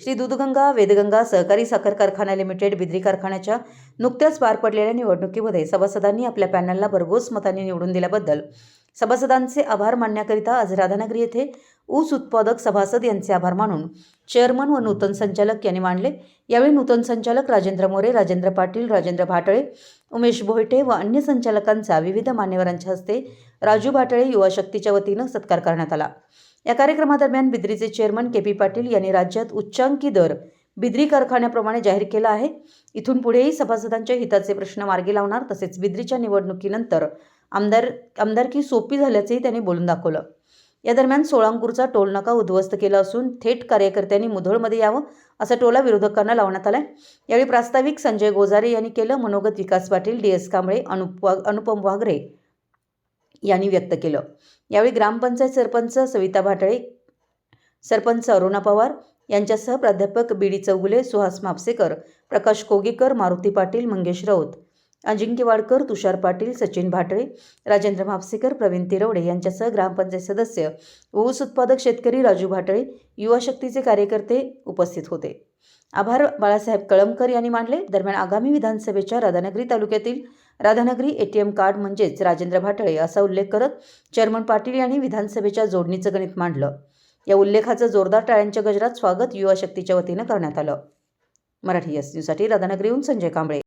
श्री दूधगंगा वेदगंगा सहकारी साखर कारखाना लिमिटेड बिद्री कारखान्याच्या नुकत्याच पार पडलेल्या निवडणुकीमध्ये सभासदांनी आपल्या पॅनलला भरघोस मतांनी निवडून दिल्याबद्दल सभासदांचे आभार मानण्याकरिता आज राधानगरी येथे ऊस उत्पादक सभासद यांचे आभार मानून चेअरमन व नूतन संचालक यांनी मांडले. यावेळी नूतन संचालक राजेंद्र मोरे राजेंद्र पाटील राजेंद्र भाटळे उमेश भोयटे व अन्य संचालकांचा विविध मान्यवरांच्या हस्ते राजू भाटळे युवा शक्तीच्या वतीनं सत्कार करण्यात आला. या कार्यक्रमादरम्यान बिद्रीचे चेअरमन के पी पाटील यांनी राज्यात उच्चांकी दर बिद्री कारखान्याप्रमाणे जाहीर केला आहे. इथून पुढेही सभासदांच्या हिताचे प्रश्न मार्गी लावणार तसेच बिद्रीच्या निवडणुकीनंतर आमदार आमदारकी सोपी झाल्याचेही त्यांनी बोलून दाखवलं. या दरम्यान सोळांपूरचा टोलनाका उद्ध्वस्त केला असून थेट कार्यकर्त्यांनी मुधोळमध्ये यावं असा टोला विरोधकांना लावण्यात आलाय. यावेळी प्रास्ताविक संजय गोजारे यांनी केलं मनोगत विकास पाटील डी एस कांबळे अनुप अनुपम वाघरे यांनी व्यक्त केलं. यावेळी ग्रामपंचायत सरपंच सविता भाटळे सरपंच अरुणा पवार यांच्यासह प्राध्यापक बी डी चौगुले सुहास म्हापसेकर प्रकाश कोगेकर मारुती पाटील मंगेश राऊत अजिंक्य वाडकर तुषार पाटील सचिन भाटळे राजेंद्र म्हापसेकर प्रवीण तिरवडे यांच्यासह ग्रामपंचायत सदस्य ऊस उत्पादक शेतकरी राजू भाटळे युवा शक्तीचे कार्यकर्ते उपस्थित होते. आभार बाळासाहेब कळमकर यांनी मांडले दरम्यान आगामी विधानसभेच्या राधानगरी तालुक्यातील राधानगरी एटीएम कार्ड म्हणजेच राजेंद्र भाटळे असा उल्लेख करत चेअरमन पाटील यांनी विधानसभेच्या जोडणीचं गणित मांडलं. या उल्लेखाचं जोरदार टाळ्यांच्या गजरात स्वागत युवा शक्तीच्या वतीनं करण्यात आलं. मराठी एस न्यूजसाठी राधानगरीहून संजय कांबळे.